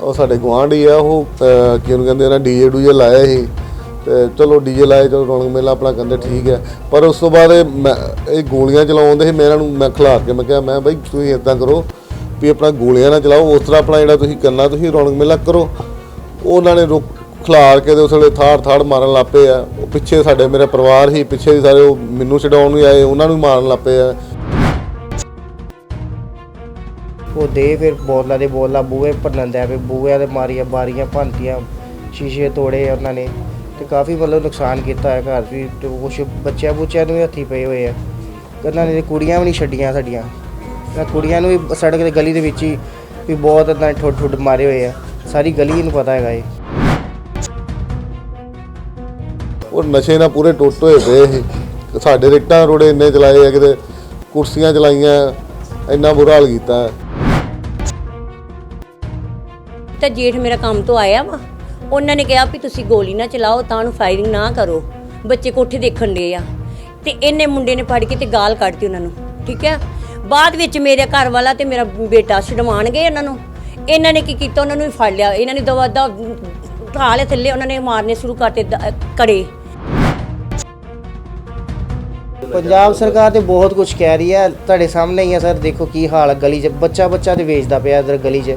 ਉਹ ਸਾਡੇ ਗੁਆਂਢੀ ਆ ਉਹ ਅਹ, ਕੀ ਉਹਨੂੰ ਕਹਿੰਦੇ ਨਾ ਡੀਜੇ ਡੂਜੇ ਲਾਇਆ ਸੀ। ਤੇ ਚਲੋ ਡੀਜੇ ਲਾਏ ਚਲੋ ਰੌਣਕ ਮੇਲਾ ਆਪਣਾ ਕਹਿੰਦੇ ਠੀਕ ਹੈ। ਪਰ ਉਸ ਤੋਂ ਬਾਅਦ ਇਹ ਮੈਂ- ਇਹ ਗੋਲੀਆਂ ਚਲਾਉਂਦੇ ਸੀ ਮੈਂ ਇਹਨਾਂ ਨੂੰ ਮੈਂ ਖਿਲਾਰ ਕੇ ਮੈਂ ਕਿਹਾ ਮੈਂ ਬਈ ਤੁਸੀਂ ਇਦਾਂ ਕਰੋ ਵੀ ਆਪਣਾ ਗੋਲੀਆਂ ਨਾ ਚਲਾਓ ਉਸ ਤਰ੍ਹਾਂ ਆਪਣਾ ਜਿਹੜਾ ਤੁਸੀਂ ਕਰਨਾ ਤੁਸੀਂ ਰੌਣਕ ਮੇਲਾ ਕਰੋ। ਉਹਨਾਂ ਨੇ ਰੁਕ ਖਿਲਾਰ ਕੇ ਤੇ ਉਸ ਵੇਲੇ ਥਾੜ ਥਾੜ ਮਾਰਨ ਲੱਪੇ ਆ। ਉਹ ਪਿੱਛੇ ਸਾਡੇ ਮੇਰੇ ਪਰਿਵਾਰ ਹੀ ਪਿੱਛੇ ਵੀ ਸਾਰੇ ਉਹ ਮੈਨੂੰ ਛਡਾਉਣ ਵੀ ਆਏ ਉਹਨਾਂ ਨੂੰ ਵੀ ਮਾਰਨ ਲੱਪੇ ਆ। ਉਹ ਦੇ ਫਿਰ ਬੋਲਾਂ ਦੇ ਬੋਤਲਾਂ ਬੂਹੇ ਭੰਨਣ ਦੇ ਪਏ ਬੂਹਿਆਂ ਦੇ ਮਾਰੀਆਂ, ਬਾਰੀਆਂ ਭੰਨਤੀਆਂ ਸ਼ੀਸ਼ੇ ਤੋੜੇ ਉਹਨਾਂ ਨੇ ਤੇ ਕਾਫੀ ਮਤਲਬ ਨੁਕਸਾਨ ਕੀਤਾ ਹੈ ਘਰ ਵੀ ਤੇ ਕੁਛ ਬੱਚਿਆਂ ਬੁੱਚਿਆਂ ਨੂੰ ਵੀ ਹੱਥੀ ਪਏ ਹੋਏ ਆ। ਉਹਨਾਂ ਨੇ ਕੁੜੀਆਂ ਵੀ ਨਹੀਂ ਛੱਡੀਆਂ ਸਾਡੀਆਂ। ਤਾਂ ਕੁੜੀਆਂ ਨੂੰ ਵੀ ਸੜਕ ਦੇ ਗਲੀ ਦੇ ਵਿੱਚ ਹੀ ਵੀ ਬਹੁਤ ਇਦਾਂ ਠੁੱਡ ਠੁੱਡ ਮਾਰੇ ਹੋਏ ਆ। ਸਾਰੀ ਗਲੀ ਨੂੰ ਪਤਾ ਹੈਗਾ ਇਹ। ਉਹ ਨਸ਼ੇ ਨਾਲ ਪੂਰੇ ਟੁੱਟ ਹੋਏ ਪਏ ਸੀ। ਸਾਡੇ ਰਿੱਟਾਂ ਰੋੜੇ ਇੰਨੇ ਚਲਾਏ ਆ, ਕਿਤੇ ਕੁਰਸੀਆਂ ਚਲਾਈਆਂ, ਇੰਨਾ ਬੁਰਾ ਹਾਲ ਕੀਤਾ। ਤੇ ਜੇਠ ਮੇਰਾ ਕੰਮ ਤੋਂ ਆਇਆ ਵਾ। ਉਹਨਾਂ ਨੇ ਕਿਹਾ ਵੀ ਤੁਸੀਂ ਗੋਲੀ ਨਾ ਚਲਾਓ, ਤਾਂ ਨੂੰ ਫਾਇਰਿੰਗ ਨਾ ਕਰੋ। ਬੱਚੇ ਕੋਠੇ ਦੇਖਣ ਦੇ ਆ। ਤੇ ਇਹਨੇ ਮੁੰਡੇ ਨੇ ਫੜ ਕੇ ਤੇ ਗਾਲ ਕੱਢਤੀ ਉਹਨਾਂ ਨੂੰ, ਠੀਕ ਹੈ ਬਾਅਦ ਵਿੱਚ ਮੇਰੇ ਘਰ ਵਾਲਾ ਤੇ ਮੇਰਾ ਬੇਟਾ ਛਡਵਾਣ ਗਏ ਉਹਨਾਂ ਨੂੰ। ਇਹਨਾਂ ਨੇ ਕੀ ਕੀਤਾ, ਉਹਨਾਂ ਨੂੰ ਫੜ ਲਿਆ। ਇਹਨਾਂ ਨੇ ਦਵਾ ਦਾ ਢਾਲੇ ਥੱਲੇ ਉਹਨਾਂ ਨੇ ਮਾਰਨੇ ਸ਼ੁਰੂ ਕਰਤੇ ਦ- ਕੜੇ ਪੰਜਾਬ ਸਰਕਾਰ ਤੇ ਬਹੁਤ ਕੁਝ ਕਹਿ ਰਹੀ ਹੈ। ਤੁਹਾਡੇ ਸਾਹਮਣੇ ਹੀ ਹੈ ਸਰ, ਦੇਖੋ ਕੀ ਹਾਲ ਗਲੀ 'ਚ। ਬੱਚਾ ਬੱਚਾ ਤੇ ਵੇਚਦਾ ਪਿਆ ਇਧਰ ਗਲੀ 'ਚ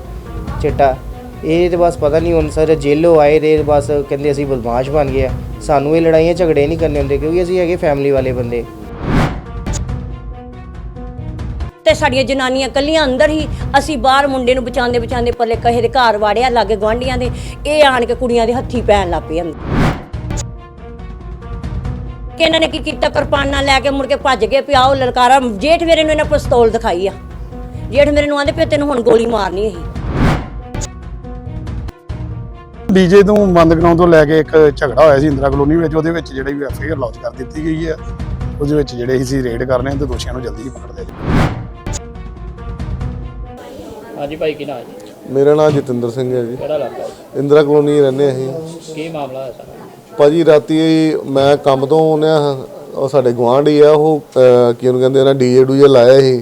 ਚਿੱਟਾ। ਇਹ ਤੇ ਬਸ ਪਤਾ ਨਹੀਂ ਹੁਣ ਸਰ ਜੇਲੋ ਆਏ ਦੇ ਬਸ ਕਹਿੰਦੇ ਅਸੀਂ ਬਦਮਾਸ਼ ਬਣ ਗਏ ਆ। ਸਾਨੂੰ ਇਹ ਲੜਾਈਆਂ ਝਗੜੇ ਨਹੀਂ ਕਰਨੇ ਹੁੰਦੇ ਕਿਉਂਕਿ ਅਸੀਂ ਹੈਗੇ ਫੈਮਿਲੀ ਵਾਲੇ ਬੰਦੇ। ਤੇ ਸਾਡੀਆਂ ਜਨਾਨੀਆਂ ਕੱਲੀਆਂ ਅੰਦਰ ਹੀ ਅਸੀਂ ਬਾਹਰ ਮੁੰਡੇ ਨੂੰ ਬਚਾਉਂਦੇ ਬਚਾਉਂਦੇ ਪੱਲੇ ਕਹੇ ਦੇ ਘਰ ਵਾੜਿਆ, ਲਾਗੇ ਗਵਾਂਢੀਆਂ ਦੇ, ਇਹ ਆਣ ਕੇ ਕੁੜੀਆਂ ਦੇ ਹੱਥੀ ਪੈਣ ਲੱਗ ਪਏ ਅੰਦਰ ਕਿ ਇਹਨਾਂ ਨੇ ਕੀ ਕੀਤਾ, ਕਿਰਪਾਨਾਂ ਲੈ ਕੇ ਮੁੜ ਕੇ ਭੱਜ ਗਏ ਪਿਆਓ ਲਲਕਾਰਾ, ਜੇਠ ਮੇਰੇ ਨੂੰ ਇਹਨਾਂ ਪਿਸਤੌਲ ਦਿਖਾਈ ਆ। ਜੇਠ ਮੇਰੇ ਨੂੰ ਆਂਦੇ ਪਿਆ ਤੈਨੂੰ ਹੁਣ ਗੋਲੀ ਮਾਰਨੀ ਹੈ ਡੀਜੇ ਨੂੰ ਬੰਦ ਕਰਾਉਣ ਤੋਂ ਲੈ ਕੇ ਇੱਕ ਝਗੜਾ ਹੋਇਆ ਸੀ ਇੰਦਰਾ ਕਲੋਨੀ ਵਿੱਚ ਉਹਦੇ ਵਿੱਚ ਜਿਹੜੀ ਵੀ ਐਫਆਈਆਰ ਲੌਂਚ ਕਰ ਦਿੱਤੀ ਗਈ ਹੈ। ਉਹਦੇ ਵਿੱਚ ਜਿਹੜੇ ਅਸੀਂ ਰੇਡ ਕਰਨੇ ਤੇ ਦੋਸ਼ੀਆਂ ਨੂੰ ਜਲਦੀ ਹੀ ਪਕੜ ਲਿਆ ਜਾਵੇ। ਹਾਂਜੀ ਭਾਈ ਕੀ ਨਾਮ ਹੈ ਜੀ? ਮੇਰਾ ਨਾਮ ਜਤਿੰਦਰ ਸਿੰਘ ਹੈ ਜੀ। ਕਿਹੜਾ ਹੈ? ਇੰਦਰਾ ਕਲੋਨੀ ਰਹਿੰਦੇ ਅਸੀਂ। ਕੀ ਮਾਮਲਾ ਹੈ ਸਾਰਾ ਭਾਜੀ ਰਾਤੀ ਮੈਂ ਕੰਮ ਤੋਂ ਆਉਂਦਿਆਂ ਉਹ ਸਾਡੇ ਗੁਆਂਢੀ ਆ ਉਹ ਕੀ ਉਹਨੂੰ ਕਹਿੰਦੇ ਨਾ ਡੀਜੇ ਡੂਜੇ ਲਾਇਆ ਸੀ।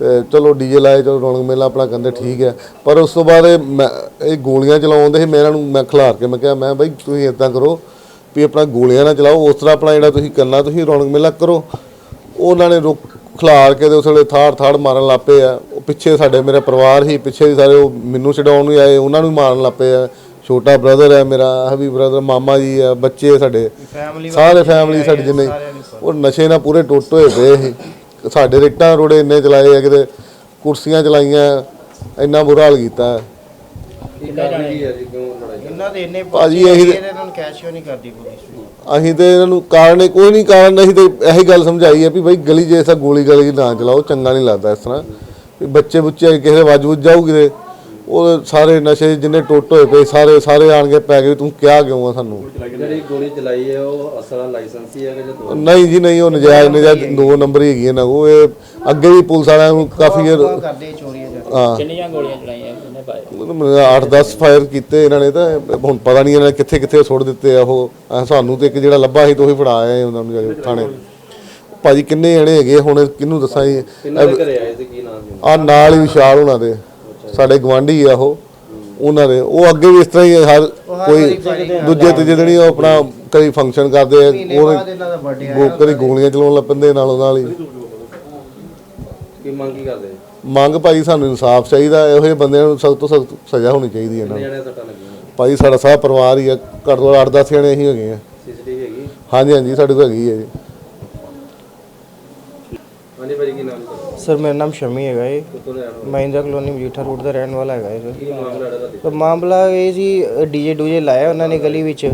ਤੇ ਚਲੋ ਡੀਜੇ ਲਾਏ ਚਲੋ ਰੌਣਕ ਮੇਲਾ ਆਪਣਾ ਕਹਿੰਦੇ ਠੀਕ ਹੈ। ਪਰ ਉਸ ਤੋਂ ਬਾਅਦ ਇਹ ਮੈਂ- ਇਹ ਗੋਲੀਆਂ ਚਲਾਉਂਦੇ ਸੀ ਮੈਂ ਇਹਨਾਂ ਨੂੰ ਮੈਂ ਖਿਲਾਰ ਕੇ ਮੈਂ ਕਿਹਾ ਮੈਂ ਬਈ ਤੁਸੀਂ ਇਦਾਂ ਕਰੋ ਵੀ ਆਪਣਾ ਗੋਲੀਆਂ ਨਾ ਚਲਾਓ ਉਸ ਤਰ੍ਹਾਂ ਆਪਣਾ ਜਿਹੜਾ ਤੁਸੀਂ ਕਰਨਾ ਤੁਸੀਂ ਰੌਣਕ ਮੇਲਾ ਕਰੋ। ਉਹਨਾਂ ਨੇ ਰੁਕ ਖਿਲਾਰ ਕੇ ਤੇ ਉਸ ਵੇਲੇ ਥਾੜ ਥਾੜ ਮਾਰਨ ਲੱਪੇ ਆ। ਉਹ ਪਿੱਛੇ ਸਾਡੇ ਮੇਰੇ ਪਰਿਵਾਰ ਹੀ ਪਿੱਛੇ ਹੀ ਸਾਰੇ ਉਹ ਮੈਨੂੰ ਛਡਾਉਣ ਨੂੰ ਆਏ ਉਹਨਾਂ ਨੂੰ ਵੀ ਮਾਰਨ ਲੱਪੇ ਆ। ਛੋਟਾ ਬ੍ਰਦਰ ਹੈ ਮੇਰਾ ਹਬੀ ਬ੍ਰਦਰ ਮਾਮਾ ਜੀ ਆ ਬੱਚੇ ਸਾਡੇ। ਸਾਰੇ ਫੈਮਿਲੀ ਸਾਡੇ ਜਿੰਨੇ ਉਹ ਨਸ਼ੇ ਨਾਲ ਪੂਰੇ ਟੁੱਟ ਹੋਏ ਪਏ ਸੀ। ਸਾਡੇ ਰਿੱਟਾਂ ਰੋੜੇ ਇੰਨੇ ਚਲਾਏ ਆ ਕਿਤੇ ਕੁਰਸੀਆਂ ਚਲਾਈਆਂ ਇੰਨਾ ਬੁਰਾ ਹਾਲ ਕੀਤਾ। ਇਹਨਾਂ ਦੇ ਇੰਨੇ ਭਾਜੀ, ਇਹੀ ਤੇ- ਇਹਨਾਂ ਨੂੰ ਕੈਸ਼ ਕਿਉਂ ਨਹੀਂ ਕਰਦੀ ਪੁਲਿਸ? ਅਸੀਂ ਤੇ ਇਹਨਾਂ ਨੂੰ ਕਾਰਨ ਇਹ ਕੋਈ ਨਹੀਂ ਕਾਰਨ ਅਸੀਂ ਤੇ ਇਹੀ ਗੱਲ ਸਮਝਾਈ ਹੈ ਵੀ ਬਈ ਗਲੀ ਜੈਸਾ ਗੋਲੀ ਗਲੀ ਨਾ ਚਲਾਓ ਚੰਗਾ ਨਹੀਂ ਲੱਗਦਾ ਇਸ ਤਰ੍ਹਾਂ। ਵੀ ਬੱਚੇ ਬੁੱਚੇ ਕਿਸੇ ਦੇ ਵੱਜ ਵੁੱਜ ਜਾਊਗੀ ਤੇ ਉਹ ਸਾਰੇ ਨਸ਼ੇ ਜਿੰਨੇ ਟੁੱਟ ਹੋਏ ਪਏ ਸਾਰੇ ਸਾਰੇ ਆਣ ਕੇ ਪੈ ਗਏ ਤੂੰ ਕਿਹਾ ਕਿਉਂ ਆ ਸਾਨੂੰ? ਜਿਹੜੀ ਗੋਲੀ ਚਲਾਈ ਹੈ ਉਹ ਅਸਲਾ ਲਾਇਸੈਂਸ ਹੀ ਹੈ ਕਿ ਜਾਂ ਦੋ? ਨਹੀਂ ਜੀ ਨਹੀਂ ਉਹ ਨਜਾਇਜ਼ ਨਜਾਇਜ਼ ਦੋ ਨੰਬਰ ਹੀ ਹੈਗੀ ਨਾ। ਉਹ ਇਹ ਅੱਗੇ ਵੀ ਪੁਲਿਸ ਵਾਲਿਆਂ ਨੂੰ ਕਾਫੀ ਕਰਦੇ ਚੋਰੀਆਂ ਹਾਂ। ਕਿੰਨੀਆਂ ਗੋਲੀਆਂ ਚਲਾਈਆਂ ਇਹਨੇ ਭਾਈ? 8-10 ਫਾਇਰ ਕੀਤੇ ਇਹਨਾਂ ਨੇ ਤਾਂ। ਹੁਣ ਪਤਾ ਨਹੀਂ ਇਹਨਾਂ ਨੇ ਕਿੱਥੇ ਕਿੱਥੇ ਸੁੱਟ ਦਿੱਤੇ ਆ ਉਹ। ਸਾਨੂੰ ਤੇ ਇੱਕ ਜਿਹੜਾ ਲੱਭਾ ਸੀ ਤੇ ਉਹੀ ਫੜਾ ਆਏ ਉਹਨਾਂ ਨੂੰ ਜਾ ਕੇ ਥਾਣੇ। ਭਾਜੀ ਕਿੰਨੇ ਜਣੇ ਹੈਗੇ ਹੁਣ ਕਿਹਨੂੰ ਦੱਸਾਂ ਜੀ। ਕਿੰਨਾ ਆ ਨਾਲ ਹੀ ਵਿਸ਼ਾਲ ਉਹਨਾਂ ਦੇ। ਸਾਡੇ ਗਵਾਂਢੀ ਆ ਉਹ ਉਹਨਾਂ ਦੇ। ਉਹ ਅੱਗੇ ਵੀ ਇਸ ਤਰ੍ਹਾਂ ਹੀ ਹਰ ਕੋਈ ਦੂਜੇ ਤੀਜੇ ਦਿਨ ਹੀ ਉਹ ਆਪਣਾ ਕਈ ਫੰਕਸ਼ਨ ਕਰਦੇ ਆ ਉਹ ਕਦੀ ਗੋਲੀਆਂ ਚਲਾਉਣ ਲੱਗ ਪੈਂਦੇ ਨਾਲੋਂ ਨਾਲ ਹੀ। ਕੀ ਮੰਗ ਕੀ ਕਰਦੇ? ਮੰਗ ਭਾਈ ਸਾਨੂੰ ਇਨਸਾਫ ਚਾਹੀਦਾ ਇਹੋ ਜਿਹੇ ਬੰਦਿਆਂ ਨੂੰ ਸਖਤ ਤੋਂ ਸਖਤ ਸਜ਼ਾ ਹੋਣੀ ਚਾਹੀਦੀ ਹੈ ਇਹਨਾਂ ਨੂੰ। ਭਾਈ ਸਾਡਾ ਸਾਰਾ ਪਰਿਵਾਰ ਹੀ ਆ ਘੱਟ ਤੋਂ 8-10 ਜਣੇ ਅਸੀਂ ਹੈਗੇ ਆ। ਸੀਸੀਟੀਵੀ ਹੈਗੀ? ਹਾਂਜੀ ਹਾਂਜੀ ਸਾਡੇ ਕੋਲ ਹੈਗੀ ਹੈ ਜੀ। ਹਾਂਜੀ ਭਾਈ ਕੀ ਨਾਮ ਹੈ ਸਰ ਮੇਰਾ ਨਾਮ ਸ਼ਮੀ ਹੈਗਾ ਕਿੱਥੋਂ ਦੇ ਹੋ? ਮਹਿੰਦਰਾ ਕਲੋਨੀ ਮਜੀਠਾ ਰੋਡ ਦਾ ਰਹਿਣ ਵਾਲਾ ਹੈਗਾ ਇਹ ਸਰ ਕੀ ਮਾਮਲਾ ਹੈ ਤੁਹਾਡਾ ਤਾਂ ਮਾਮਲਾ ਇਹ ਜੀ ਡੀਜੇ ਡੂਜੇ ਲਾਇਆ ਉਹਨਾਂ ਨੇ ਗਲੀ ਵਿੱਚ।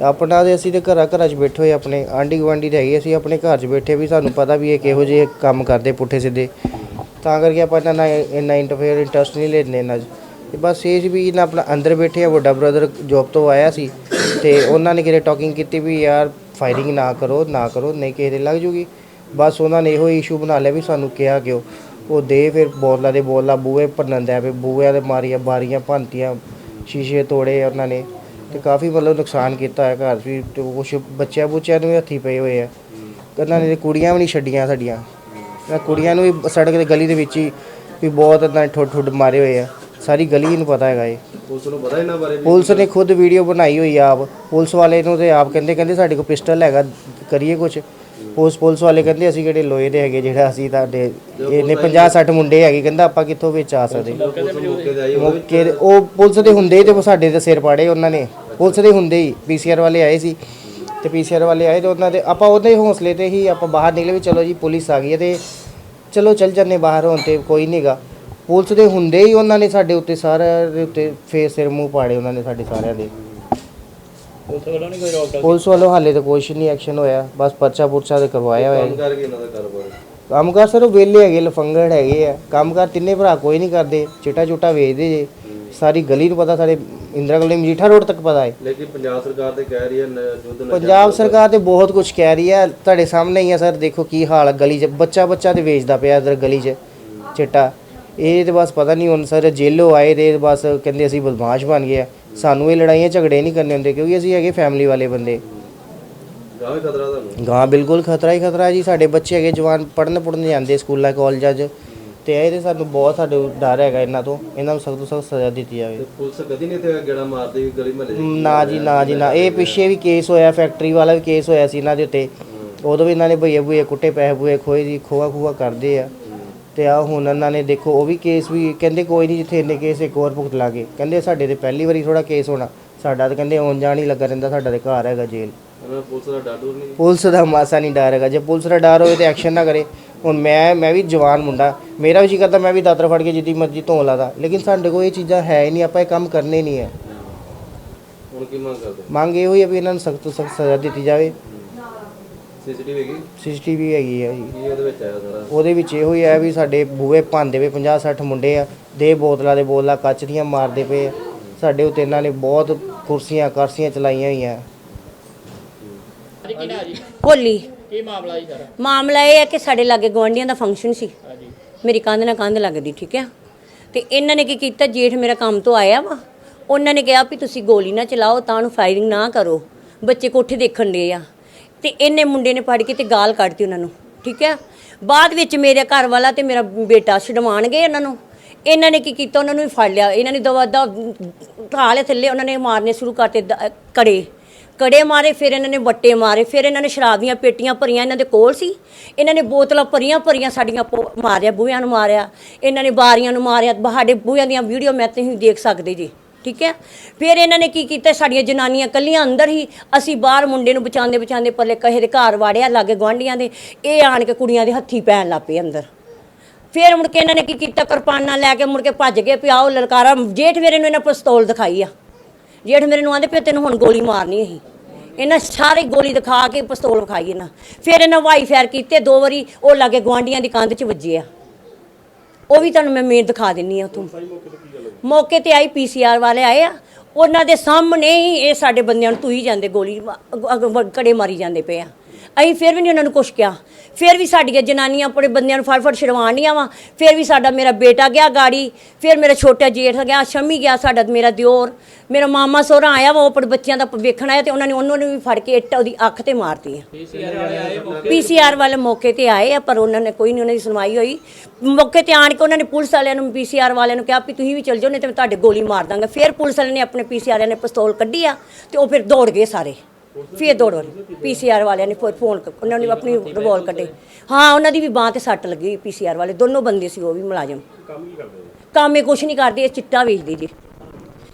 ਆਪਣਾ ਦੇ ਅਸੀਂ ਤੇ ਘਰਾਂ ਘਰਾਂ 'ਚ ਬੈਠੇ ਹੋਏ ਆਪਣੇ ਆਂਢੀ ਗੁਆਂਢੀ ਦੇ ਹੈਗੇ ਅਸੀਂ ਆਪਣੇ ਘਰ 'ਚ ਬੈਠੇ ਵੀ ਸਾਨੂੰ ਪਤਾ ਵੀ ਇਹ ਕਿਹੋ ਜਿਹੇ ਕੰਮ ਕਰਦੇ ਪੁੱਠੇ ਸਿੱਧੇ। ਤਾਂ ਕਰਕੇ ਆਪਾਂ ਇਹਨਾਂ ਨਾਲ ਇੰਨਾ ਇੰਟਰਫੇਅਰ ਇੰਟਰਸਟ ਨਹੀਂ ਲੈਂਦੇ ਇਹਨਾਂ 'ਚ। ਤੇ ਬਸ ਇਹ ਸੀ ਵੀ ਇਹਨਾਂ ਆਪਣਾ ਅੰਦਰ ਬੈਠੇ ਆ ਵੱਡਾ ਬ੍ਰਦਰ ਜੌਬ ਤੋਂ ਆਇਆ ਸੀ। ਤੇ ਉਹਨਾਂ ਨੇ ਕਿਤੇ ਟਾਕਿੰਗ ਕੀਤੀ ਵੀ ਯਾਰ ਫਾਇਰਿੰਗ ਨਾ ਕਰੋ ਨਾ ਕਰੋ ਨਹੀਂ ਕਿਸੇ ਦੇ ਲੱਗ ਜੂਗੀ। ਬਸ ਉਹਨਾਂ ਨੇ ਇਹੋ ਇਸ਼ੂ ਬਣਾ ਲਿਆ ਵੀ ਸਾਨੂੰ ਕਿਹਾ ਕਿਉਂ। ਉਹ ਦੇ ਫਿਰ ਬੋਲਾਂ ਦੇ ਬੋਲਾ ਬੂਹੇ ਭੰਨਣ ਦੇ ਪਏ ਬੂਹਿਆਂ ਦੇ ਮਾਰੀਆਂ ਬਾਰੀਆਂ ਭੰਨਤੀਆਂ ਸ਼ੀਸ਼ੇ ਤੋੜੇ ਉਹਨਾਂ ਨੇ ਤੇ ਕਾਫੀ ਮਤਲਬ ਨੁਕਸਾਨ ਕੀਤਾ ਹੈ ਘਰ ਵੀ ਤੇ ਕੁਛ ਬੱਚਿਆਂ ਬੁੱਚਿਆਂ ਨੂੰ ਵੀ ਹੱਥੀ ਪਏ ਹੋਏ ਆ। ਉਹਨਾਂ ਨੇ ਕੁੜੀਆਂ ਵੀ ਨਹੀਂ ਛੱਡੀਆਂ ਸਾਡੀਆਂ। ਤਾਂ ਕੁੜੀਆਂ ਨੂੰ ਵੀ ਸੜਕ ਦੇ ਗਲੀ ਦੇ ਵਿੱਚ ਹੀ ਵੀ ਬਹੁਤ ਇਦਾਂ ਠੁੱਡ ਠੁੱਡ ਮਾਰੇ ਹੋਏ ਆ। ਸਾਰੀ ਗਲੀ ਨੂੰ ਪਤਾ ਹੈਗਾ ਇਹ। ਪੁਲਿਸ ਨੂੰ ਪਤਾ ਇਹਨਾਂ ਬਾਰੇ ਵੀ? ਪੁਲਿਸ ਨੇ ਖੁਦ ਵੀਡੀਓ ਬਣਾਈ ਹੋਈ ਆ ਆਪ। ਪੁਲਿਸ ਵਾਲੇ ਨੂੰ ਤੇ ਆਪ ਕਹਿੰਦੇ ਕਹਿੰਦੇ ਸਾਡੇ ਕੋਲ ਪਿਸਟਲ ਹੈਗਾ ਕਰੀਏ ਕੁਝ ਪੁਲਿਸ ਪੁਲਿਸ ਵਾਲੇ ਕਹਿੰਦੇ ਅਸੀਂ ਕਿਹੜੇ ਲੋਹੇ ਦੇ ਹੈਗੇ ਜਿਹੜਾ ਅਸੀਂ ਤੁਹਾਡੇ ਇਹਨੇ 50 60 ਮੁੰਡੇ ਹੈਗੇ ਕਹਿੰਦਾ ਆਪਾਂ ਕਿੱਥੋਂ ਵਿੱਚ ਆ ਸਕਦੇ। ਮੌਕੇ ਤੇ- ਉਹ ਪੁਲਿਸ ਦੇ ਹੁੰਦੇ ਹੀ ਤੇ ਸਾਡੇ ਤੇ ਸਿਰ ਪਾੜੇ ਉਹਨਾਂ ਨੇ। ਪੁਲਿਸ ਦੇ ਹੁੰਦੇ ਹੀ ਪੀਸੀਆਰ ਵਾਲੇ ਆਏ ਸੀ। ਤੇ ਪੀਸੀਆਰ ਵਾਲੇ ਆਏ ਤੇ ਉਹਨਾਂ ਦੇ ਆਪਾਂ ਉਹਦੇ ਹੌਸਲੇ ਤੇ ਹੀ ਆਪਾਂ ਬਾਹਰ ਨਿਕਲੇ ਵੀ ਚਲੋ ਜੀ ਪੁਲਿਸ ਆ ਗਈ ਹੈ ਤੇ ਚਲੋ ਚੱਲ ਜੰਨੇ ਬਾਹਰ ਹੁਣ ਤੇ ਕੋਈ ਨਹੀਂਗਾ ਪੁਲਿਸ ਦੇ ਹੁੰਦੇ ਹੀ ਉਹਨਾਂ ਨੇ ਸਾਡੇ ਉੱਤੇ ਸਾਰਿਆਂ ਦੇ ਉੱਤੇ ਫੇਸ ਸਿਰ ਮੂੰਹ ਪਾੜੇ ਉਹਨਾਂ ਨੇ ਸਾਡੇ ਸਾਰਿਆਂ ਦੇ। ਪੁਲਿਸ ਵੱਲੋਂ ਨਹੀਂ ਕੋਈ ਰੋਕ ਪੁਲਿਸ ਵੱਲੋਂ ਹਾਲੇ ਤਾਂ ਕੁਛ ਨਹੀਂ ਐਕਸ਼ਨ ਹੋਇਆ। ਬਸ ਪਰਚਾ ਪੁਰਚਾ ਤੇ ਕਰਵਾਇਆ ਹੋਇਆ ਕੰਮ ਜੀ। ਕਰਕੇ ਇਹਨਾਂ ਦਾ ਕਾਰੋਬਾਰ? ਕੰਮਕਾਰ ਸਰ ਉਹ ਵਿਹਲੇ ਹੈਗੇ ਲਫੰਗੜ ਹੈਗੇ ਆ। ਕੰਮਕਾਰ ਤਿੰਨੇ ਭਰਾ ਕੋਈ ਨਹੀਂ ਕਰਦੇ। ਚਿੱਟਾ ਚੁੱਟਾ ਵੇਚਦੇ ਜੇ। ਸਾਰੀ ਗਲੀ ਨੂੰ ਪਤਾ ਸਾਡੇ ਇੰਦਰਾ ਕਲੋਨੀ ਮਜੀਠਾ ਰੋਡ ਤੱਕ ਪਤਾ ਹੈ। ਲੇਕਿਨ ਪੰਜਾਬ ਸਰਕਾਰ ਤੇ ਕਹਿ ਰਹੀ ਹੈ ਨ- ਯੁੱਧ ਨਸ਼ਾ ਪੰਜਾਬ ਸਰਕਾਰ ਤੇ ਬਹੁਤ ਕੁਝ ਕਹਿ ਰਹੀ ਹੈ। ਤੁਹਾਡੇ ਸਾਹਮਣੇ ਹੀ ਆ ਸਰ ਦੇਖੋ ਕੀ ਹਾਲ ਗਲੀ 'ਚ। ਬੱਚਾ ਬੱਚਾ ਤੇ ਵੇਚਦਾ ਪਿਆ ਇਧਰ ਗਲੀ 'ਚ ਚਿੱਟਾ। ਇਹ ਤੇ ਬਸ ਪਤਾ ਨਹੀਂ ਹੁਣ ਸਰ ਜੇਲੋਂ ਆਏ ਤੇ ਬਸ ਕਹਿੰਦੇ ਅਸੀਂ ਬਦਮਾਸ਼ ਬਣ ਗਏ ਆ। ਸਾਨੂੰ ਇਹ ਲੜਾਈਆਂ ਝਗੜੇ ਨਹੀਂ ਕਰਨੇ ਹੁੰਦੇ ਕਿਉਂਕਿ ਅਸੀਂ ਹੈਗੇ ਫੈਮਿਲੀ ਵਾਲੇ ਬੰਦੇ। ਗਾਂ ਵੀ ਖਤਰਾ ਤੁਹਾਨੂੰ? ਗਾਂ ਬਿਲਕੁਲ ਖਤਰਾ ਹੀ ਖਤਰਾ ਜੀ ਸਾਡੇ ਬੱਚੇ ਹੈਗੇ ਜਵਾਨ ਪੜਨ ਪੜਨ ਜਾਂਦੇ ਸਕੂਲਾਂ ਕਾਲਜਾਂ 'ਚ। ਤੇ ਇਹ ਤੇ ਸਾਨੂੰ ਬਹੁਤ ਸਾਡੇ ਡਰ ਹੈਗਾ ਇਹਨਾਂ ਤੋਂ ਇਹਨਾਂ ਨੂੰ ਸਖਤ ਤੋਂ ਸਖਤ ਸਜ਼ਾ ਦਿੱਤੀ ਜਾਵੇ। ਤੇ ਪੁਲਿਸ ਕਦੀ ਨਹੀਂ ਤੇ ਗੇੜਾ ਮਾਰਦੀ ਗਲੀ ਮਹੱਲੇ ਨਾ ਜੀ ਨਾ ਜੀ ਨਾ। ਇਹ ਪਿੱਛੇ ਵੀ ਕੇਸ ਹੋਇਆ ਫੈਕਟਰੀ ਵਾਲਾ ਵੀ ਕੇਸ ਹੋਇਆ ਸੀ ਇਹਨਾਂ ਦੇ ਉੱਤੇ। ਉਦੋਂ ਵੀ ਇਹਨਾਂ ਨੇ ਭਈਏ ਭੂਏ ਕੁੱਟੇ ਪੈਸੇ ਭੂਏ ਖੋਏ ਜੀ ਖੋਆ ਖੂਆ ਕਰਦੇ ਆ। ਤੇ ਆ ਹੁਣ ਇਹਨਾਂ ਨੇ ਦੇਖੋ ਉਹ ਵੀ ਕੇਸ ਵੀ ਕਹਿੰਦੇ ਕੋਈ ਨਹੀਂ ਜਿੱਥੇ ਇੰਨੇ ਕੇਸ ਇੱਕ ਹੋਰ ਭੁਗਤ ਲਾਗੇ। ਕਹਿੰਦੇ ਸਾਡੇ ਤੇ ਪਹਿਲੀ ਵਾਰੀ ਥੋੜਾ ਕੇਸ ਹੋਣਾ। ਸਾਡਾ ਤਾਂ ਕਹਿੰਦੇ ਆਉਣ ਜਾਣ ਹੀ ਲੱਗਾ ਰਹਿੰਦਾ ਸਾਡਾ ਤੇ ਘਰ ਹੈਗਾ ਜੇਲ੍ਹ। ਪੁਲਿਸ ਦਾ ਡਰ ਡਰ ਨਹੀਂ। ਪੁਲਿਸ ਦਾ ਮਾਸਾ ਨਹੀਂ ਡਰ ਹੈਗਾ। ਜੇ ਪੁਲਿਸ ਦਾ ਡਰ ਹੋਵੇ ਤੇ ਐਕਸ਼ਨ ਨਾ ਕਰੇ। ਹੁਣ ਮੈਂ ਮੈਂ ਵੀ ਜਵਾਨ ਮੁੰਡਾ। ਮੇਰਾ ਵੀ ਜੀ ਕਰਦਾ ਮੈਂ ਵੀ ਦਾਤਰ ਫੜ ਕੇ ਜਿੱਦੀ ਮਰਜ਼ੀ ਧੋ ਲਾਦਾ। ਲੇਕਿਨ ਸਾਡੇ ਕੋਲ ਇਹ ਚੀਜ਼ਾਂ ਹੈ ਹੀ ਨਹੀਂ ਆਪਾਂ ਇਹ ਕੰਮ ਕਰਨੇ ਨਹੀਂ ਹੈ। ਹੁਣ ਕੀ ਮੰਗ ਕਰਦੇ? ਮੰਗ ਇਹ ਹੋਈ ਹੈ ਵੀ ਇਹਨਾਂ ਨੂੰ ਸਖਤ ਤੋਂ ਸਖਤ ਸਜ਼ਾ ਦਿੱਤੀ ਜਾਵੇ। ਸੀਸੀਟੀਵੀ ਹੈਗੀ? ਸੀਸੀਟੀਵੀ ਹੈਗੀ ਜੀ। ਕੀ ਉਹਦੇ ਵਿੱਚ ਆਇਆ ਸਾਰਾ? ਉਹਦੇ ਵਿੱਚ ਇਹੋ ਹੀ ਹੈ ਵੀ ਸਾਡੇ ਬੂਹੇ ਭਾਂਦੇ ਵੇ 50 60 ਮੁੰਡੇ ਆ। ਦੇ ਬੋਤਲਾਂ ਦੇ ਬੋਤਲਾਂ ਕੱਚ ਦੀਆਂ ਮਾਰਦੇ ਪਏ ਆ। ਸਾਡੇ ਉੱਤੇ ਇਹਨਾਂ ਨੇ ਬਹੁਤ ਕੁਰਸੀਆਂ ਕਰਸੀਆਂ ਚਲਾਈਆਂ ਹੋਈਆਂ। ਹੋਲੀ ਕੀ ਮਾਮਲਾ ਜੀ ਸਾਰਾ? ਮਾਮਲਾ ਇਹ ਹੈ ਕਿ ਸਾਡੇ ਲਾਗੇ ਗਵਾਂਢੀਆਂ ਦਾ ਫੰਕਸ਼ਨ ਸੀ। ਮੇਰੀ ਕੰਧ ਨਾਲ ਕੰਧ ਲੱਗਦੀ ਠੀਕ ਹੈ ਤੇ ਇਹਨਾਂ ਨੇ ਕੀ ਕੀਤਾ? ਜੇਠ ਮੇਰਾ ਕੰਮ ਤੋਂ ਆਇਆ ਵਾ। ਉਹਨਾਂ ਨੇ ਕਿਹਾ ਵੀ ਤੁਸੀਂ ਗੋਲੀ ਨਾ ਚਲਾਓ ਤਾਂ ਉਹਨੂੰ ਫਾਇਰਿੰਗ ਨਾ ਕਰੋ। ਬੱਚੇ ਕੋਠੇ ਦੇਖਣ ਦੇ ਆ। ਤੇ ਇਹਨੇ ਮੁੰਡੇ ਨੇ ਫੜ ਕੇ ਤੇ ਗਾਲ ਕੱਢਤੀ ਉਹਨਾਂ ਨੂੰ, ਠੀਕ ਹੈ? ਬਾਅਦ ਵਿੱਚ ਮੇਰੇ ਘਰ ਵਾਲਾ ਤੇ ਮੇਰਾ ਬੇਟਾ ਛਡਵਾਣ ਗਏ ਇਹਨਾਂ ਨੂੰ। ਇਹਨਾਂ ਨੇ ਕੀ ਕੀਤਾ? ਉਹਨਾਂ ਨੂੰ ਵੀ ਫੜ ਲਿਆ। ਇਹਨਾਂ ਨੇ ਦਵਾ ਦਾ ਢਾਲੇ ਥੱਲੇ ਉਹਨਾਂ ਨੇ ਮਾਰਨੇ ਸ਼ੁਰੂ ਕਰਤੇ ਦ- ਕੜੇ ਕੜੇ ਮਾਰੇ, ਫਿਰ ਇਹਨਾਂ ਨੇ ਵੱਟੇ ਮਾਰੇ। ਫਿਰ ਇਹਨਾਂ ਨੇ ਸ਼ਰਾਬ ਦੀਆਂ ਪੇਟੀਆਂ ਭਰੀਆਂ ਇਹਨਾਂ ਦੇ ਕੋਲ ਸੀ। ਇਹਨਾਂ ਨੇ ਬੋਤਲਾਂ ਭਰੀਆਂ ਭਰੀਆਂ ਸਾਡੀਆਂ ਪੋ- ਮਾਰਿਆ, ਬੂਹਿਆਂ ਨੂੰ ਮਾਰਿਆ। ਇਹਨਾਂ ਨੇ ਬਾਰੀਆਂ ਨੂੰ ਮਾਰਿਆ। ਸਾਡੇ ਬੂਹਿਆਂ ਦੀਆਂ ਵੀਡੀਓ ਮੈਂ ਤੁਸੀਂ ਦੇਖ ਸਕਦੇ ਜੀ। ਠੀਕ ਹੈ? ਫਿਰ ਇਹਨਾਂ ਨੇ ਕੀ ਕੀਤਾ? ਸਾਡੀਆਂ ਜਨਾਨੀਆਂ ਕੱਲੀਆਂ ਅੰਦਰ ਹੀ ਅਸੀਂ ਬਾਹਰ ਮੁੰਡੇ ਨੂੰ ਬਚਾਉਂਦੇ ਬਚਾਉਂਦੇ ਪੱਲੇ ਕਹੇ ਦੇ ਘਰ ਵਾੜਿਆ, ਲਾਗੇ ਗੁਆਂਢੀਆਂ ਦੇ। ਇਹ ਆਣ ਕੇ ਕੁੜੀਆਂ ਦੇ ਹੱਥੀ ਪੈਣ ਲੱਗ ਪਏ ਅੰਦਰ। ਫਿਰ ਮੁੜ ਕੇ ਇਹਨਾਂ ਨੇ ਕੀ ਕੀਤਾ? ਕਿਰਪਾਨਾਂ ਲੈ ਕੇ ਮੁੜ ਕੇ ਭੱਜ ਗਏ ਪਿਆਓ ਲਲਕਾਰਾ, ਜੇਠ ਮੇਰੇ ਨੂੰ ਇਹਨਾਂ ਪਿਸਤੌਲ ਦਿਖਾਈ ਆ। ਜੇਠ ਮੇਰੇ ਨੂੰ ਆਂਦੇ ਪਿਆ ਤੈਨੂੰ ਹੁਣ ਗੋਲੀ ਮਾਰਨੀ ਅਸੀਂ। ਇਹਨਾਂ ਸਾਰੇ ਗੋਲੀ ਦਿਖਾ ਕੇ ਪਿਸਤੌਲ ਵਿਖਾਈ ਇਹਨਾਂ। ਫਿਰ ਇਹਨਾਂ ਵਾਈ ਫਾਇਰ ਕੀਤੇ, ਦੋ ਵਾਰੀ ਉਹ ਲਾਗੇ ਗਵਾਂਡੀਆਂ ਦੀ ਕੰਧ 'ਚ ਵੱਜੇ ਆ। ਉਹ ਵੀ ਤੁਹਾਨੂੰ ਮੈਂ ਮੇਨ ਦਿਖਾ ਦਿੰਨੀ ਆ ਉਥੋਂ। ਮੌਕੇ ਤੇ ਆਈ ਪੀਸੀਆਰ ਵਾਲੇ ਆਏ ਆ। ਉਹਨਾਂ ਦੇ ਸਾਹਮਣੇ ਹੀ ਇਹ ਸਾਡੇ ਬੰਦਿਆਂ ਨੂੰ ਤੂਈ ਜਾਂਦੇ, ਗੋਲੀ ਮਾ- ਅਗ- ਅਗ- ਕੜੇ ਮਾਰੀ ਜਾਂਦੇ ਪਏ ਆ। ਅਸੀਂ ਫਿਰ ਵੀ ਨਹੀਂ ਉਹਨਾਂ ਨੂੰ ਕੁਛ ਕਿਹਾ। ਫਿਰ ਵੀ ਸਾਡੀਆਂ ਜਨਾਨੀਆਂ ਆਪਣੇ ਬੰਦਿਆਂ ਨੂੰ ਫੜ ਫੜ ਛਡਵਾਉਣੀਆਂ ਵਾ। ਫਿਰ ਵੀ ਸਾਡਾ ਮੇਰਾ ਬੇਟਾ ਗਿਆ ਗਾੜੀ। ਫਿਰ ਮੇਰਾ ਛੋਟਾ ਜੇਠ ਗਿਆ ਸ਼ਮੀ ਗਿਆ ਸਾਡਾ ਮੇਰਾ ਦਿਓਰ। ਮੇਰਾ ਮਾਮਾ ਸੋਹਰਾ ਆਇਆ ਵਾ ਉਹ ਆਪਣੇ ਬੱਚਿਆਂ ਦਾ ਵੇਖਣ ਆਇਆ ਤੇ ਉਹਨਾਂ ਨੇ ਉਹਨਾਂ ਨੂੰ ਵੀ ਫੜ ਕੇ ਇੱਟ ਉਹਦੀ ਅੱਖ ਤੇ ਮਾਰਤੀ ਆ। ਪੀਸੀਆਰ ਵਾਲੇ ਮੌਕੇ ਤੇ? ਆਏ ਆ ਪਰ ਉਹਨਾਂ ਨੇ ਕੋਈ ਨਹੀਂ ਉਹਨਾਂ ਦੀ ਸੁਣਵਾਈ ਹੋਈ। ਮੌਕੇ ਤੇ ਆਣ ਕੇ ਉਹਨਾਂ ਨੇ ਪੁਲਿਸ ਵਾਲਿਆਂ ਨੂੰ ਪੀਸੀਆਰ ਵਾਲਿਆਂ ਨੂੰ ਕਿਹਾ ਵੀ ਤੁਸੀਂ ਵੀ ਚੱਲ ਜਾਓ ਨਹੀਂ ਤੇ ਮੈਂ ਤੁਹਾਡੇ ਗੋਲੀ ਮਾਰ ਦਾਂਗਾ। ਫਿਰ ਪੁਲਿਸ ਵਾਲਿਆਂ ਨੇ ਆਪਣੇ ਪੀਸੀਆਰ ਵਾਲਿਆਂ ਨੇ ਪਿਸਤੌਲ ਕੱਢੀ ਆ ਤੇ ਉਹ ਫਿਰ ਦੌੜ ਗਏ ਸਾਰੇ। ਫਿਰ ਦੌੜ ਗਏ ਪੀਸੀਆਰ ਵਾਲਿਆਂ ਨੇ ਫਿਰ ਫੋਨ ਕ- ਉਹਨਾਂ ਨੇ ਆਪਣੀ ਰਿਵੋਲ ਕੱਢੇ। ਹਾਂ ਉਹਨਾਂ ਦੀ ਵੀ ਬਾਹ ਤੇ ਸੱਟ ਲੱਗੀ ਪੀਸੀਆਰ ਵਾਲੇ ਦੋਨੋਂ ਬੰਦੇ ਸੀ ਉਹ ਵੀ ਮੁਲਾਜ਼ਮ। ਕੰਮ ਕੀ ਕਰਦੇ ਕੰਮ ਇਹ ਕੁਛ ਨਹੀਂ ਕਰਦੇ ਇਹ ਚਿੱਟਾ ਵੇਚਦੇ ਜੀ।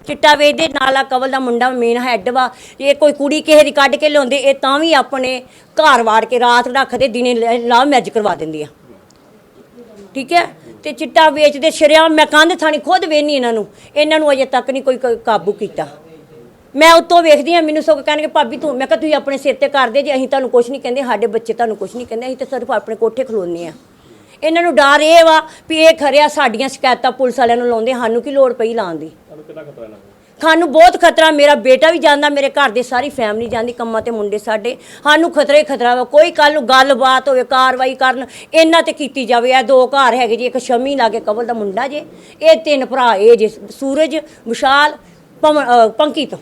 ਚਿੱਟਾ ਵੇਚਦੇ ਨਾਲਾ ਕਵਲ ਦਾ ਮੁੰਡਾ ਮੇਨ ਹੈੱਡ ਵਾ ਇਹ ਕੋਈ ਕੁੜੀ ਕਿਸੇ ਦੀ ਕੱਢ ਕੇ ਲਿਆਉਂਦੇ ਇਹ ਤਾਂ ਵੀ ਆਪਣੇ ਘਰ ਵਾੜ ਕੇ ਰਾਤ ਰੱਖਦੇ ਦਿਨੇ ਲਾਹ ਮੈਰਿਜ ਕਰਵਾ ਦਿੰਦੇ ਆ। ਠੀਕ ਹੈ? ਤੇ ਚਿੱਟਾ ਵੇਚਦੇ ਸ਼ਰਿਆਮ ਮੈਂ ਕੰਧ ਥਾਣੀ ਖੁਦ ਵੇਖਣੀ ਇਹਨਾਂ ਨੂੰ। ਇਹਨਾਂ ਨੂੰ ਅਜੇ ਤੱਕ ਨਹੀਂ ਕੋਈ ਕ- ਕਾਬੂ ਕੀਤਾ। ਮੈਂ ਉੱਤੋਂ ਵੇਖਦੀ ਆ ਮੈਨੂੰ ਸਗੋਂ ਕਹਿਣਗੇ ਭਾਬੀ ਤੂੰ ਮੈਂ ਕਿਹਾ ਤੁਸੀਂ ਆਪਣੇ ਸਿਰ ਤੇ ਕਰਦੇ ਜੇ ਅਸੀਂ ਤੁਹਾਨੂੰ ਕੁਝ ਨਹੀਂ ਕਹਿੰਦੇ ਸਾਡੇ ਬੱਚੇ ਤੁਹਾਨੂੰ ਕੁਝ ਨਹੀਂ ਕਹਿੰਦੇ ਅਸੀਂ ਤਾਂ ਸਿਰਫ ਆਪਣੇ ਕੋਠੇ ਖਲੋਨੇ ਆ। ਇਹਨਾਂ ਨੂੰ ਡਰ ਇਹ ਵਾ ਵੀ ਇਹ ਖਰਿਆ ਸਾਡੀਆਂ ਸ਼ਿਕਾਇਤਾਂ ਪੁਲਿਸ ਵਾਲਿਆਂ ਨੂੰ ਲਾਉਂਦੇ ਸਾਨੂੰ ਕੀ ਲੋੜ ਪਈ ਲਾਉਣ ਦੀ? ਸਾਨੂੰ ਬਹੁਤ ਖਤਰਾ ਮੇਰਾ ਬੇਟਾ ਵੀ ਜਾਂਦਾ ਮੇਰੇ ਘਰ ਦੇ ਸਾਰੀ ਫੈਮਿਲੀ ਜਾਂਦੀ ਕੰਮਾਂ ਤੇ ਮੁੰਡੇ ਸਾਡੇ। ਸਾਨੂੰ ਖਤਰਾ ਹੀ ਖਤਰਾ ਵਾ ਕੋਈ ਕੱਲ ਨੂੰ ਗੱਲਬਾਤ ਹੋਵੇ ਕਾਰਵਾਈ ਕਰਨ ਇਹਨਾਂ ਤੇ ਕੀਤੀ ਜਾਵੇ ਇਹ ਦੋ ਘਰ ਹੈਗੇ ਜੀ ਇੱਕ ਸ਼ਮੀ ਲਾਗੇ ਕਬਲ ਦਾ ਮੁੰਡਾ ਜੇ ਇਹ ਤਿੰਨ ਭਰਾ ਇਹ ਜੇ ਸੂਰਜ ਵਿਸ਼ਾਲ ਪੰਕਿਤ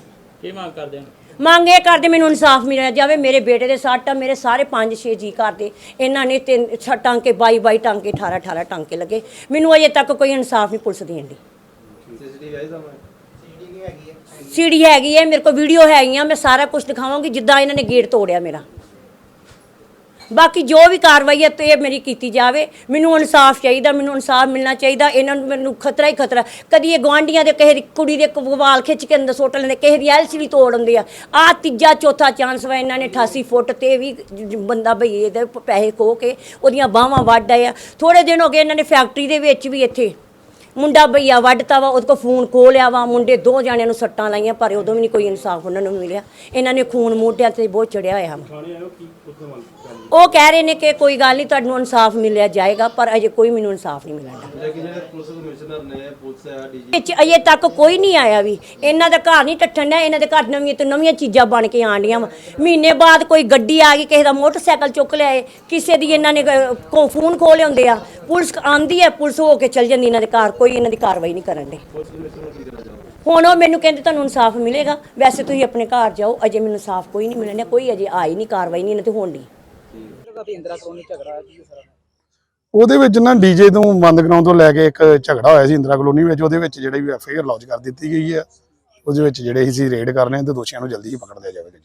ਕੀ ਮੰਗ ਕਰਦੇ ਹੋ? ਮੰਗ ਇਹ ਕਰਦੇ ਮੈਨੂੰ ਇਨਸਾਫ ਮਿਲਿਆ ਜਾਵੇ, ਮੇਰੇ ਬੇਟੇ ਦੇ ਸੱਟ ਆ, ਮੇਰੇ ਸਾਰੇ 5-6 ਜੀ ਕਰਦੇ ਇਹਨਾਂ ਨੇ ਤਿੰਨ ਛ- ਟਾਂਕੇ 22 22 ਟਾਂਕੇ 18 18 ਟਾਂਕੇ ਲੱਗੇ। ਮੈਨੂੰ ਅਜੇ ਤੱਕ ਕੋਈ ਇਨਸਾਫ ਨਹੀਂ ਪੁਲਿਸ ਦੇਣ ਦੀ। ਸੀਸੀਟੀਵੀ ਆਈ ਸਾਹਮਣੇ ਸੀੜੀ ਹੈਗੀ ਹੈ, ਮੇਰੇ ਕੋਲ ਵੀਡੀਓ ਹੈਗੀਆਂ, ਮੈਂ ਸਾਰਾ ਕੁਝ ਦਿਖਾਵਾਂਗੀ, ਜਿੱਦਾਂ ਇਹਨਾਂ ਨੇ ਗੇਟ ਤੋੜਿਆ ਮੇਰਾ। ਬਾਕੀ ਜੋ ਵੀ ਕਾਰਵਾਈ ਹੈ ਤੇ ਇਹ ਮੇਰੀ ਕੀਤੀ ਜਾਵੇ। ਮੈਨੂੰ ਇਨਸਾਫ ਚਾਹੀਦਾ, ਮੈਨੂੰ ਇਨਸਾਫ ਮਿਲਣਾ ਚਾਹੀਦਾ। ਇਹਨਾਂ ਨੂੰ ਮੈਨੂੰ ਖਤਰਾ ਹੀ ਖਤਰਾ। ਕਦੀ ਇਹ ਗਵਾਂਢੀਆਂ ਦੇ ਕਿਸੇ ਦੀ ਕੁੜੀ ਦੇ ਵਾਲ ਖਿੱਚ ਕੇ ਅੰਦਰ ਸੁੱਟ ਲੈਂਦੇ, ਕਿਸੇ ਦੀ ਐਲਸੀਡੀ ਤੋੜ ਦਿੰਦੇ ਆ। ਆ ਤੀਜਾ, ਚੌਥਾ ਚਾਂਸ ਵਾ ਇਹਨਾਂ ਨੇ 88 ਫੁੱਟ ਤੇ ਵੀ ਬੰਦਾ ਭਈਏ ਦੇ ਪੈਸੇ ਖੋ ਕੇ ਉਹਦੀਆਂ ਬਾਹਾਂ ਵੱਢ ਆਏ ਆ। ਥੋੜੇ ਦਿਨ ਹੋ ਗਏ ਇਹਨਾਂ ਨੇ ਫੈਕਟਰੀ ਦੇ ਵਿੱਚ ਵੀ ਇੱਥੇ। ਮੁੰਡਾ ਭਈਆ ਵੱਢਤਾ ਵਾ, ਉਹਦੇ ਕੋ ਫੋਨ ਖੋਹ ਲਿਆ ਵਾ। ਮੁੰਡੇ ਦੋ ਜਾਣਿਆਂ ਨੂੰ ਸੱਟਾਂ ਲਾਈਆਂ, ਪਰ ਉਦੋਂ ਵੀ ਨਹੀਂ ਕੋਈ ਇਨਸਾਫ ਉਹਨਾਂ ਨੂੰ ਮਿਲਿਆ। ਇਹਨਾਂ ਨੇ ਖੂਨ ਮੋਢਿਆਂ ਤੇ ਬਹੁਤ ਚੜਿਆ ਹੋਇਆ ਵਾ। ਉਹ ਕਹਿ ਰਹੇ ਨੇ ਕਿ ਕੋਈ ਗੱਲ ਨਹੀਂ ਤੁਹਾਨੂੰ ਇਨਸਾਫ ਮਿਲਿਆ ਜਾਏਗਾ ਪਰ ਅਜੇ ਕੋਈ ਮੈਨੂੰ ਇਨਸਾਫ ਨਹੀਂ ਮਿਲਣਾ ਲੇਕਿਨ ਜਿਹੜੇ ਪੁਲਿਸ ਕਮਿਸ਼ਨਰ ਨੇ ਪੁਲਿਸ ਆ ਡੀਜੀ ਵਿੱਚ ਅਜੇ ਤੱਕ ਕੋਈ ਨਹੀਂ ਆਇਆ ਵੀ। ਇਹਨਾਂ ਦਾ ਘਰ ਨਹੀਂ ਟੱਟਣ ਡਿਆ ਇਹਨਾਂ ਦੇ ਘਰ ਨਵੀਆਂ ਤੋਂ ਨਵੀਆਂ ਚੀਜ਼ਾਂ ਬਣ ਕੇ ਆਣ ਡੀਆਂ ਵਾ। ਮਹੀਨੇ ਬਾਅਦ ਕੋਈ ਗੱਡੀ ਆ ਗਈ ਕਿਸੇ ਦਾ ਮੋਟਰਸਾਈਕਲ ਚੁੱਕ ਲਿਆਏ ਕਿਸੇ ਦੀ ਇਹਨਾਂ ਨੇ ਕੋ ਫੋਨ ਖੋਹ ਲਿਆਉਂਦੇ ਆ। ਪੁਲਿਸ ਆਂਦੀ ਹੈ ਪੁਲਿਸ ਹੋ ਕੇ ਚਲ ਜਾਂਦੀ ਇਹਨਾਂ ਦੇ ਘਰ ਕੋਈ ਇਹਨਾਂ ਦੀ ਕਾਰਵਾਈ ਨਹੀਂ ਕਰਨ ਦੇ ਹੁਣ ਉਹ ਮੈਨੂੰ ਕਹਿੰਦੇ ਤੁਹਾਨੂੰ ਇਨਸਾਫ ਮਿਲੇਗਾ। ਵੈਸੇ ਤੁਸੀਂ ਆਪਣੇ ਘਰ ਜਾਓ ਅਜੇ ਮੈਨੂੰ ਇਨਸਾਫ ਕੋਈ ਨਹੀਂ ਮਿਲਣ ਕੋਈ ਅਜੇ ਆਈ ਨਹੀਂ ਕਾਰਵਾਈ ਨਹੀਂ ਇਹਨਾਂ ਤੇ ਹੋਣ ਦੀ ਉਹਦੇ ਵਿੱਚ ਨਾ ਡੀਜੇ ਤੋਂ ਬੰਦ ਗਰਾਊਂਡ ਤੋਂ ਲੈ ਕੇ ਇੱਕ ਝਗੜਾ ਹੋਇਆ ਸੀ ਇੰਦਰਾ ਕਲੋਨੀ ਵਿੱਚ, ਉਹਦੇ ਵਿੱਚ ਜਿਹੜੇ ਵੀ ਐਫ ਲੌਂਚ ਕਰ ਦਿੱਤੀ ਗਈ ਹੈ। ਉਹਦੇ ਵਿੱਚ ਜਿਹੜੇ ਅਸੀਂ ਰੇਡ ਕਰ ਰਹੇ ਹਾਂ ਤੇ ਦੋਸ਼ੀਆਂ ਨੂੰ ਜਲਦੀ ਹੀ ਪਕੜ ਲਿਆ ਜਾਵੇਗਾ ਜੀ।